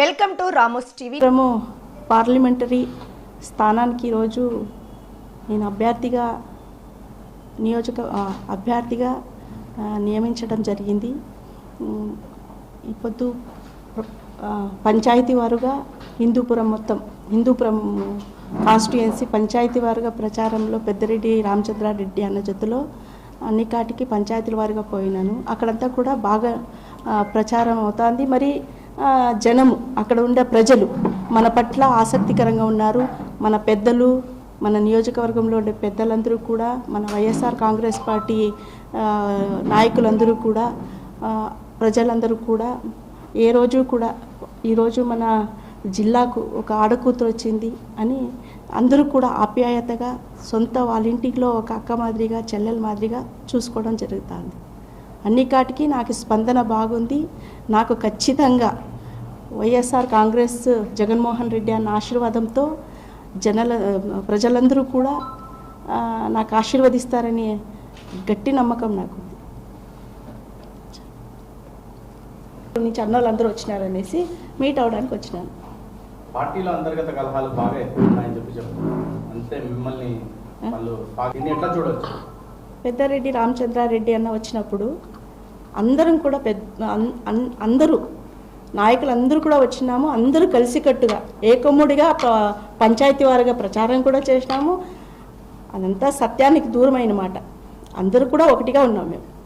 Welcome to Ramos TV. మేము parliamentary స్థానానికి ఈరోజు నేను అభ్యర్థిగా నియోజక అభ్యర్థిగా నియమించడం జరిగింది. ఈ పొద్దు పంచాయతీ వారుగా హిందూపురం మొత్తం హిందూపురం కాన్స్టిట్యుయెన్సీ పంచాయతీ వారుగా ప్రచారంలో పెద్దిరెడ్డి రామచంద్రారెడ్డి అన్న జట్టులో అన్ని కాటికి పంచాయతీల వారిగా పోయినాను. అక్కడంతా కూడా బాగా ప్రచారం అవుతుంది. మరి జనము అక్కడ ఉండే ప్రజలు మన పట్ల ఆసక్తికరంగా ఉన్నారు. మన పెద్దలు మన నియోజకవర్గంలో ఉండే పెద్దలందరూ కూడా మన వైఎస్ఆర్ కాంగ్రెస్ పార్టీ నాయకులందరూ కూడా ప్రజలందరూ కూడా ఏ రోజు కూడా ఈరోజు మన జిల్లాకు ఒక ఆడకూతురు వచ్చింది అని అందరూ కూడా ఆప్యాయతగా సొంత వాళ్ళ ఇంటిలో ఒక అక్క మాదిరిగా చెల్లెల మాదిరిగా చూసుకోవడం జరుగుతుంది. అన్ని కాటికి నాకు స్పందన బాగుంది. నాకు ఖచ్చితంగా వైఎస్ఆర్ కాంగ్రెస్ జగన్మోహన్ రెడ్డి అన్న ఆశీర్వాదంతో జనల ప్రజలందరూ కూడా నాకు ఆశీర్వదిస్తారని గట్టి నమ్మకం నాకు. నుంచి అన్న వాళ్ళందరూ వచ్చినారనేసి మీట్ అవడానికి వచ్చినాను. పార్టీలో అంతర్గత కలహాలు బాగా ఎక్కువ చెప్పి చెప్తున్నారు. అంతే మిమ్మల్ని వాళ్ళు ఎట్లా చూడవచ్చు పెద్దారెడ్డి రామచంద్రారెడ్డి అన్న వచ్చినప్పుడు అందరం కూడా పెద్ద అందరూ నాయకులు అందరూ కూడా వచ్చినాము. అందరూ కలిసికట్టుగా ఏకమ్ముడిగా ప- పంచాయతీ వారిగా ప్రచారం కూడా చేసినాము. అదంతా సత్యానికి దూరమైన మాట అందరూ కూడా ఒకటిగా ఉన్నాం మేము.